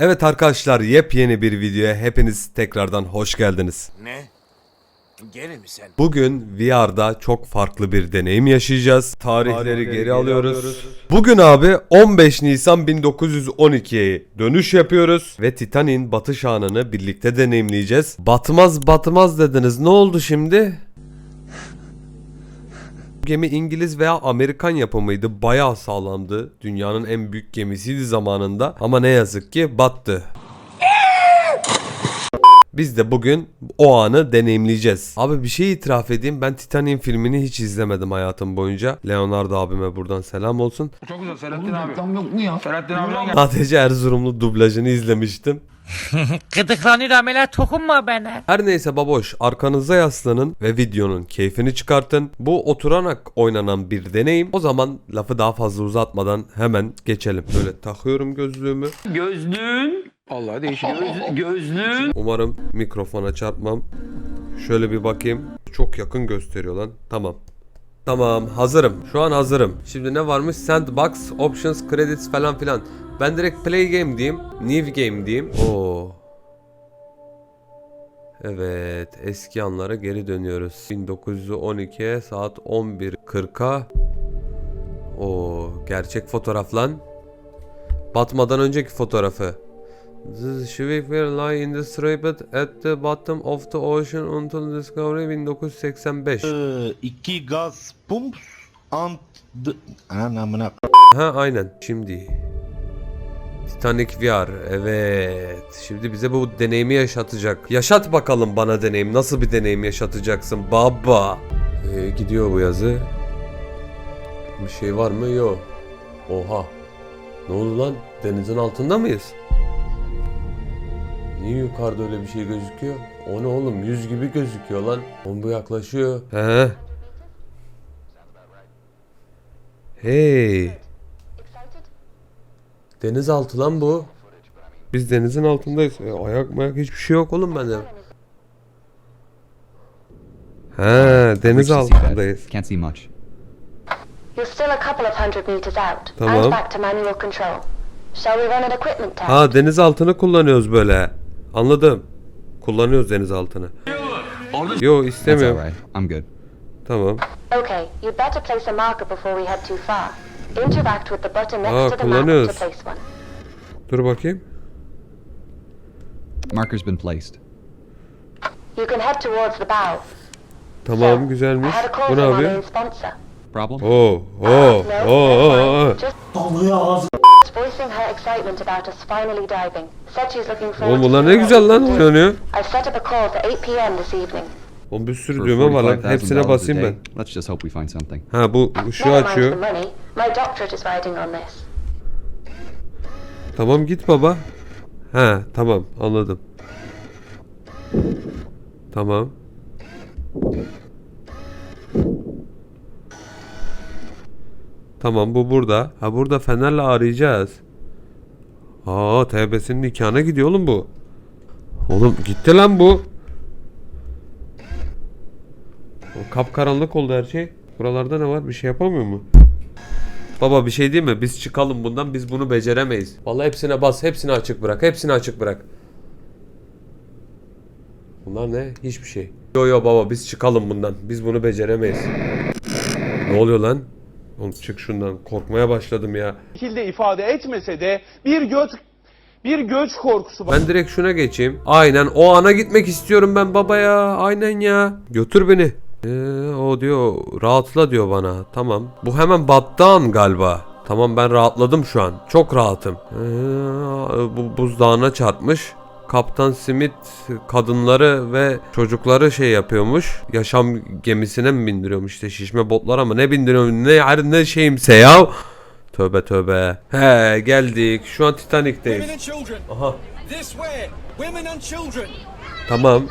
Evet arkadaşlar yepyeni bir videoya hepiniz tekrardan hoş geldiniz. Ne? Gene mi sen? Bugün VR'da çok farklı bir deneyim yaşayacağız. Tarihleri, geri, alıyoruz. Bugün abi 15 Nisan 1912'ye dönüş yapıyoruz ve Titanic'in batış anını birlikte deneyimleyeceğiz. Batmaz batmaz dediniz. Ne oldu şimdi? Gemi İngiliz veya Amerikan yapımıydı. Bayağı sağlamdı. Dünyanın en büyük gemisiydi zamanında. Ama ne yazık ki battı. Biz de bugün o anı deneyimleyeceğiz. Abi bir şey itiraf edeyim. Ben Titanic'in filmini hiç izlemedim hayatım boyunca. Leonardo abime buradan selam olsun. Çok güzel Selahattin abi. Reklam yok mu ya? Selahattin gel. Sadece Erzurumlu dublajını izlemiştim. Gıdıklanır ameliyat dokunma bana. Her neyse baboş arkanıza yaslanın ve videonun keyfini çıkartın. Bu oturarak oynanan bir deneyim. O zaman lafı daha fazla uzatmadan hemen geçelim. Böyle takıyorum gözlüğümü. Gözlüğün. Allah değişik. Göz, gözlüğün. Umarım mikrofona çarpmam. Şöyle bir bakayım. Çok yakın gösteriyor lan. Tamam. Tamam hazırım. Şu an hazırım. Şimdi ne varmış? Sandbox, Options, Credits falan filan. Ben direkt Play Game diyeyim. New Game diyeyim. Oo. Evet. Eski anlara geri dönüyoruz. 1912'ye saat 11.40'a. Oo. Gerçek fotoğraf lan. Batmadan önceki fotoğrafı. The ship will lie in the striped at the bottom of the ocean until discovery 1985. Ee, iki gaz pump and the... Anamına Ha aynen şimdi. Titanic VR evet. Şimdi bize bu deneyimi yaşatacak. Yaşat bakalım bana deneyim. Nasıl bir deneyim yaşatacaksın baba? Ee, gidiyor bu yazı. Bir şey var mı? Yok. Oha. Ne oldu lan? Denizin altında mıyız? Niye yukarıda öyle bir şey gözüküyor? O ne oğlum? Yüz gibi gözüküyor lan. Bu yaklaşıyor. He. Hey. Denizaltı lan bu. Biz denizin altındayız. E, ayak mayak hiçbir şey yok oğlum bende. He, deniz altındayız. Can't see much. You're still a couple of hundred meters out Tamam. and back to manual control. Shall we run an equipment test? Ha deniz altını kullanıyoruz böyle. Anladım. Kullanıyoruz deniz altını. Yo That's istemiyorum. alright. I'm good. Tamam. Okay, you'd better place a marker before we head too far. Interact with the button next Aa, to the map to kullanıyoruz. place one. Dur bakayım. Marker's been placed. You can head towards the bow. Tamam So, güzelmiş. I had a call Bu ne from our yapıyor? main sponsor. Problem? Oo, oo, No, oo, oo, oo. fine. Just voicing her excitement about us finally diving. Said she's looking forward Oğlum to bunlar ne seeing güzel what lan oynanıyor. I've set up a call for 8 p.m. this evening. Oğlum bir sürü düğme var lan. $45,000 Hepsine basayım ben. Let's just hope we find something. Ha bu ışığı açıyor. money. My doctorate is riding on this. Tamam git baba. He tamam anladım. Tamam. Tamam bu burada. Ha burada fenerle arayacağız. Aa TB'sinin nikahına gidiyor oğlum bu. Oğlum gitti lan bu. O kapkaranlık oldu her şey. Buralarda ne var? Bir şey yapamıyor mu? Baba bir şey değil mi? Biz çıkalım bundan. Biz bunu beceremeyiz. Vallahi hepsine bas. Hepsini açık bırak. Hepsini açık bırak. Bunlar ne? Hiçbir şey. Yo yo baba biz çıkalım bundan. Biz bunu beceremeyiz. Ne oluyor lan? Oğlum çık şundan. Korkmaya başladım ya. şekilde ifade etmese de bir göç bir göç korkusu var. Ben direkt şuna geçeyim. Aynen o ana gitmek istiyorum ben baba ya. Aynen ya. Götür beni. Ee, o diyor rahatla diyor bana. Tamam. Bu hemen battan galiba. Tamam ben rahatladım şu an. Çok rahatım. Ee, bu buzdağına çarpmış. Kaptan Smith kadınları ve çocukları şey yapıyormuş. Yaşam gemisine mi bindiriyormuş işte şişme botlara mı ne bindiriyor ne her ne şeyimse ya. Tövbe tövbe. He geldik. Şu an children. Aha. Tamam.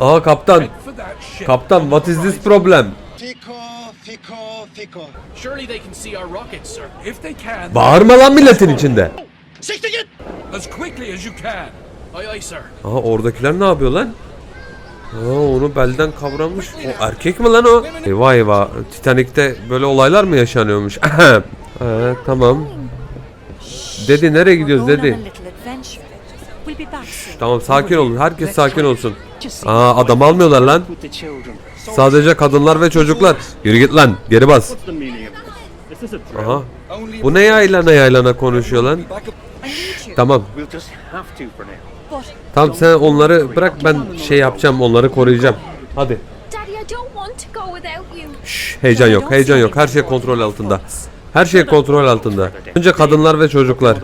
Aha kaptan. Kaptan what is this problem? Fico, fico, fico. Surely they can see our rockets, sir. If they can, Bağırma lan milletin içinde. as quickly as you can. Aye, aye, sir. Aha oradakiler ne yapıyor lan? Aa, onu belden kavramış. O erkek mi lan o? Eyvah eyvah. Titanic'te böyle olaylar mı yaşanıyormuş? ee, tamam. Dedi nereye gidiyoruz dedi. Tamam sakin olun. Herkes sakin olsun. Aa adam almıyorlar lan. Sadece kadınlar ve çocuklar. Yürü git lan. Geri bas. Aha. Bu ne yaylana yaylana konuşuyor lan? Tamam. Tamam sen onları bırak ben şey yapacağım onları koruyacağım. Hadi. Şş, heyecan yok, heyecan yok. Her şey kontrol altında. Her şey kontrol altında. Önce kadınlar ve çocuklar.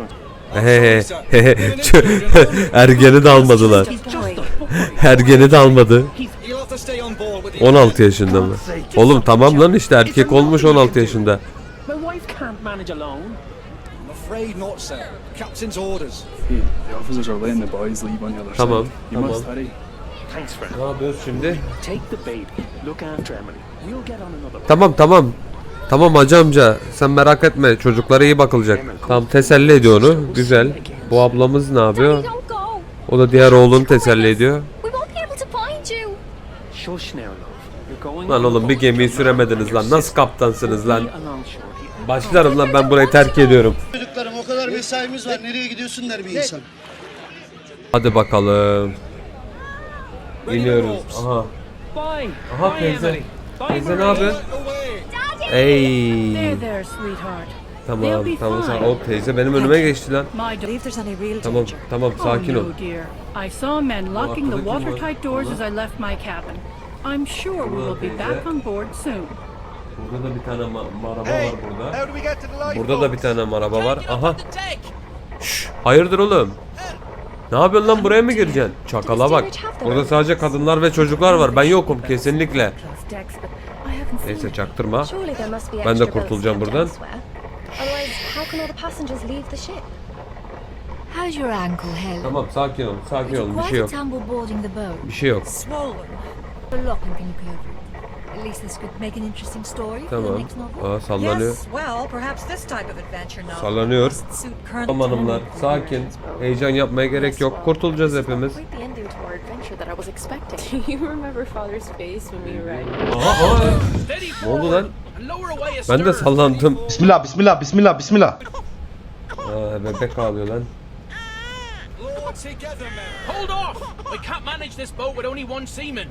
Hehe. Ergeni de almadılar. Ergeni de almadı. You'll have to stay on board with the 16 yaşında mı? Oğlum tamam lan işte erkek olmuş 16 yaşında. Tamam, tamam. Ne yapıyoruz şimdi? Tamam tamam. Tamam hacı amca sen merak etme çocuklara iyi bakılacak. Tamam teselli ediyor onu. Güzel. Bu ablamız ne yapıyor? O da diğer oğlunu teselli ediyor. Lan oğlum bir gemiyi süremediniz lan. Nasıl kaptansınız lan? Başlarım lan ben burayı terk ediyorum. Çocuklarım o kadar mesaimiz var. Nereye gidiyorsun der bir insan. Hadi bakalım. İniyoruz. Aha. Aha teyze. Teyze ne? Away. Ey. Tamam tamam sen o teyze benim önüme geçti lan. Tamam tamam sakin ol. Oh, no, dear. I saw men locking the watertight doors as I left my cabin. I'm sure we will be back on board soon. Burada da bir tane ma- maraba var burada. Burada da bir tane maraba var. Aha. Şşş, hayırdır oğlum? Ne yapıyorsun lan buraya mı gireceksin? Çakala bak. Burada sadece kadınlar ve çocuklar var. Ben yokum kesinlikle. Neyse çaktırma. Ben de kurtulacağım buradan. Can all the passengers leave the ship? How's your ankle, Helen? Tamam sakin ol. Sakin ol. Bir Quite şey a yok. tumble boarding the boat. Bir şey yok. Swollen. Look, can you cover? At least this could make an interesting story for the Tamam. next novel. Aa, sallanıyor. well, perhaps this type of adventure novel Sallanıyor. suit current Tamam hanımlar. Sakin. Heyecan yapmaya gerek yok. Kurtulacağız hepimiz. Quite the ending to our adventure that I was expecting. you remember Father's face when we arrived? Aha, aha. Ne oldu lan? Ben de sallandım. Bismillah, bismillah, bismillah, bismillah. Aa, bebek ağlıyor lan. Hold off! We can't manage this boat with only one seaman.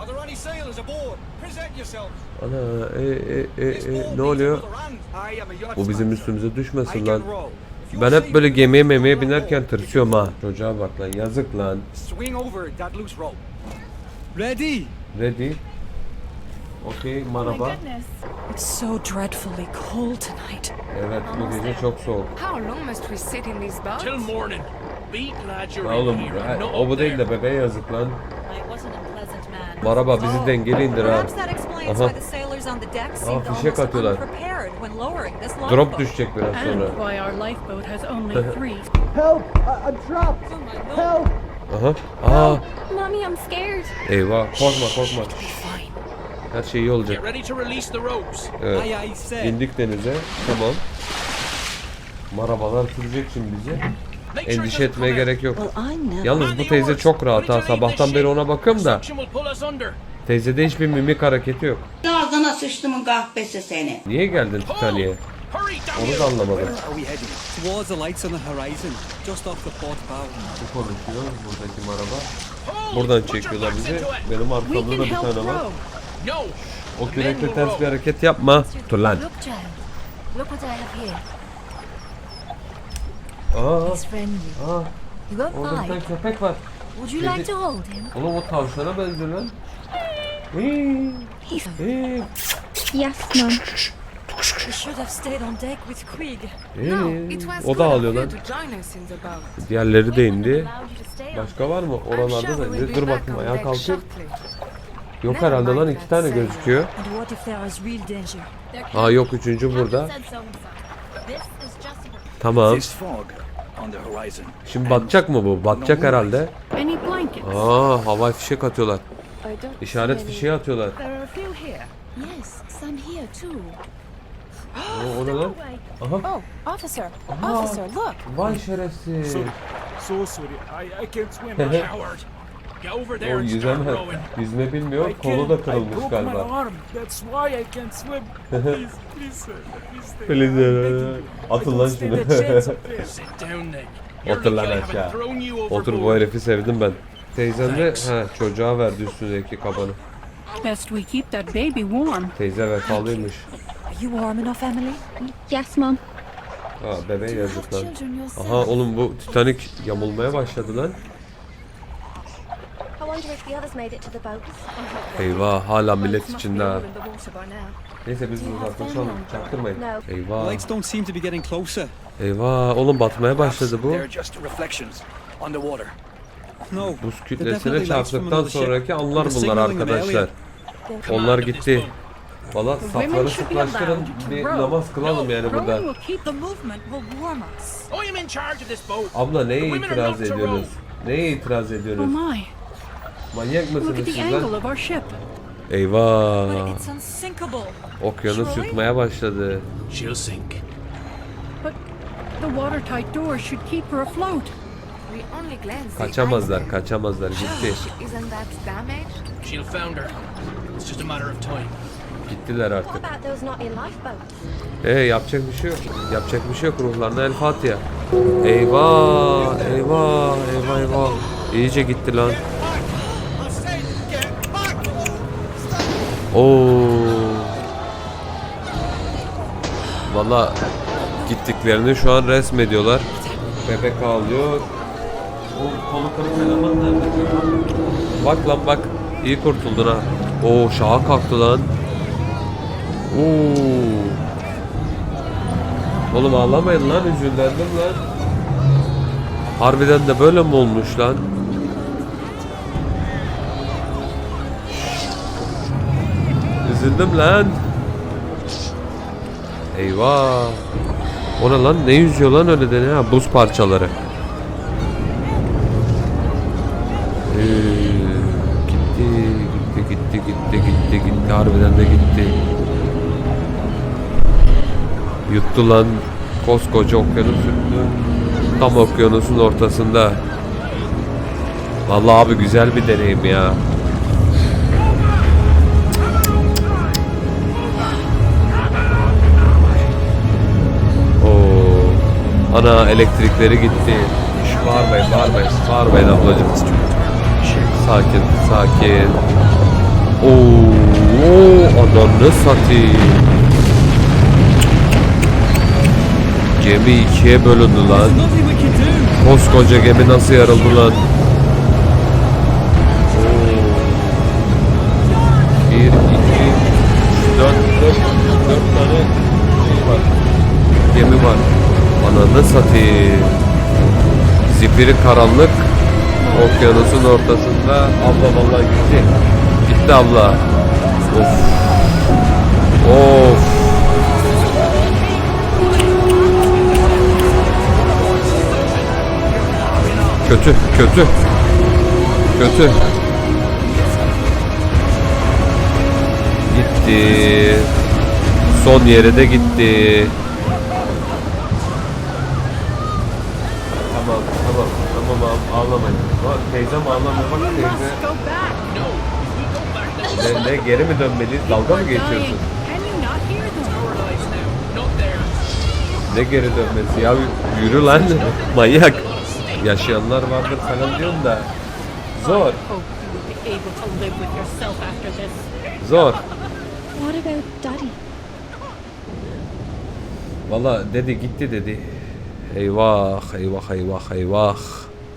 Are there any sailors aboard? Present yourselves. Ana e, e, e, e, ne oluyor? Bu bizim üstümüze düşmesin lan. Ben hep böyle gemiye memeye binerken tırsıyorum ha. Çocuğa bak lan yazık lan. Ready? Ready? Okey merhaba. It's so dreadfully cold tonight. Evet bu gece çok soğuk. How long must we sit in these boats? Till morning. Be glad you're oğlum ha, o bu değil de bebeğe yazık lan. I wasn't a pleasant man. Maraba bizi dengeli indir ha. Perhaps that explains Aha. why the sailors on the deck seemed fişek atıyorlar. unprepared when lowering this Drop düşecek biraz And sonra. why our lifeboat has only three. Aha. Aa. Mommy, I'm scared. Eyvah korkma korkma. Her şey iyi olacak. Evet. İndik denize. Tamam. Marabalar sürecek şimdi bizi. Endişe etmeye gerek yok. Know. Yalnız bu teyze çok rahat ha. Sabahtan beri ona bakıyorum da. Teyzede hiçbir mimik hareketi yok. Ağzına sıçtımın kahvesi seni. Niye geldin Pull! Titanic'e? Onu da anlamadım. Are we heading? Towards the lights on the horizon, just off the port bow. Bu konuşuyor buradaki maraba. Buradan çekiyorlar bizi. Benim arkamda da bir tane var. O kürekle ters bir hareket yapma. Dur lan. Look, child. Look what I have here. Aa, aa, orada bir tane köpek var. Would you Dedi- like to hold him? Oğlum o tavşana benziyor lan. Yes, Mom. We should have stayed on deck with Krieg. hii. O da ağlıyor lan. Diğerleri de indi. Başka var mı? Oralarda da indi. Dur bakayım ayağa kalkayım. Yok herhalde lan iki tane gözüküyor. Aa yok üçüncü burada. Tamam. Şimdi batacak mı bu? Batacak herhalde. Aa havai fişek atıyorlar. İşaret fişeği atıyorlar. O, o ne lan? Aha. Oh, officer, officer, look. Vay şerefsiz. O yüzemez. Yüzme bilmiyor. Kolu da kırılmış galiba. Please. Atın lan şunu. Otur lan aşağı. Otur bu herifi sevdim ben. Teyzem de ha, çocuğa verdi üstündeki kabanı. Best we keep that baby warm. Teyze vefalıymış. Are you warm enough, Emily? Yes, Mom. Aa bebeğe yazık lan. Aha oğlum bu Titanic yamulmaya başladı lan. I wonder if the others made it to the boats. Eyvah hala millet içinde ha. Neyse biz uzaklaşalım. Çaktırmayın. The Eyvah. lights don't seem to be getting closer. Eyvah oğlum batmaya başladı bu. Buz kütlesine çarptıktan sonraki anlar bunlar arkadaşlar. Onlar gitti. Valla safları sıklaştırın. Bir namaz kılalım yani burada. Abla neye itiraz row. Neye itiraz ediyorsunuz? my. Manyak Look mısınız at the siz angle lan? of our ship. Eyvah. It's unsinkable. Okyanus yutmaya başladı. She'll sink. But the watertight door should keep her afloat. We only glanced the Kaçamazlar, kaçamazlar. Gitti. She'll founder. It's just a matter of time. Gittiler What artık. about those not in lifeboats? Ee yapacak bir şey yok. Yapacak bir şey yok ruhlarına El Fatiha. Eyvah, eyvah, eyvah, eyvah. İyice gitti lan. Oo. Valla gittiklerini şu an resmediyorlar. Bebek ağlıyor. O kolu kırık eleman nerede? Bak lan bak. İyi kurtuldun ha. Oo şaha kalktı lan. Oo. Oğlum ağlamayın lan üzüldüm lan. Harbiden de böyle mi olmuş lan? Üzüldüm lan. Eyvah. O ne lan? Ne yüzüyor lan öyle de ne? Ha, buz parçaları. Ee, gitti, gitti, gitti, gitti, gitti, gitti. Harbiden de gitti. Yuttu lan koskoca okyanus yuttu. Tam okyanusun ortasında. Vallahi abi güzel bir deneyim ya. Ana elektrikleri gitti. Bağırmayın, bağırmayın, bağırmayın ablacığım. Sakin, sakin. Oo, ananı satayım. Gemi ikiye bölündü lan. Koskoca gemi nasıl yarıldı lan? Ananı satayım. Zifiri karanlık. Okyanusun ortasında. Abla vallahi gitti. Gitti abla. Of. Of. Kötü, kötü. Kötü. Gitti. Son yere de gitti. Tamam, tamam, tamam ağ- ağlamayın. Bak teyzem ağlamıyor. Bak teyze. Ne, ne geri mi dönmeliyiz? Dalga mı geçiyorsun? Ne geri dönmesi ya? Yürü lan. Manyak. Yaşayanlar vardır falan diyorum da. Zor, zor. Valla dedi gitti dedi. Eyvah eyvah eyvah eyvah.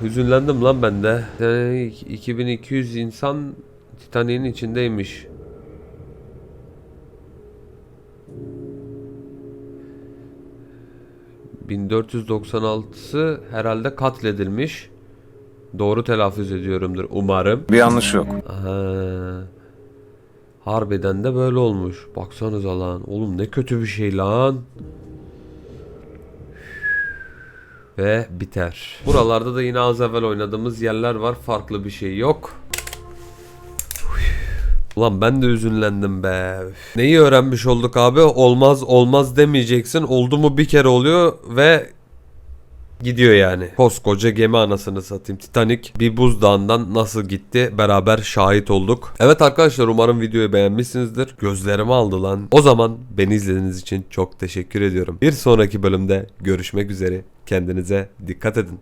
Hüzünlendim lan ben de. Yani 2200 insan Titanic'in içindeymiş. ...1496'sı herhalde katledilmiş. Doğru telaffuz ediyorumdur umarım. Bir yanlış yok. Aha. Harbiden de böyle olmuş. Baksanıza lan. Oğlum ne kötü bir şey lan. Ve biter. Buralarda da yine az evvel oynadığımız yerler var. Farklı bir şey yok. Ulan ben de üzünlendim be. Neyi öğrenmiş olduk abi? Olmaz olmaz demeyeceksin. Oldu mu bir kere oluyor ve Gidiyor yani. Koskoca gemi anasını satayım. Titanic bir buzdağından nasıl gitti beraber şahit olduk. Evet arkadaşlar umarım videoyu beğenmişsinizdir. Gözlerimi aldı lan. O zaman beni izlediğiniz için çok teşekkür ediyorum. Bir sonraki bölümde görüşmek üzere. Kendinize dikkat edin.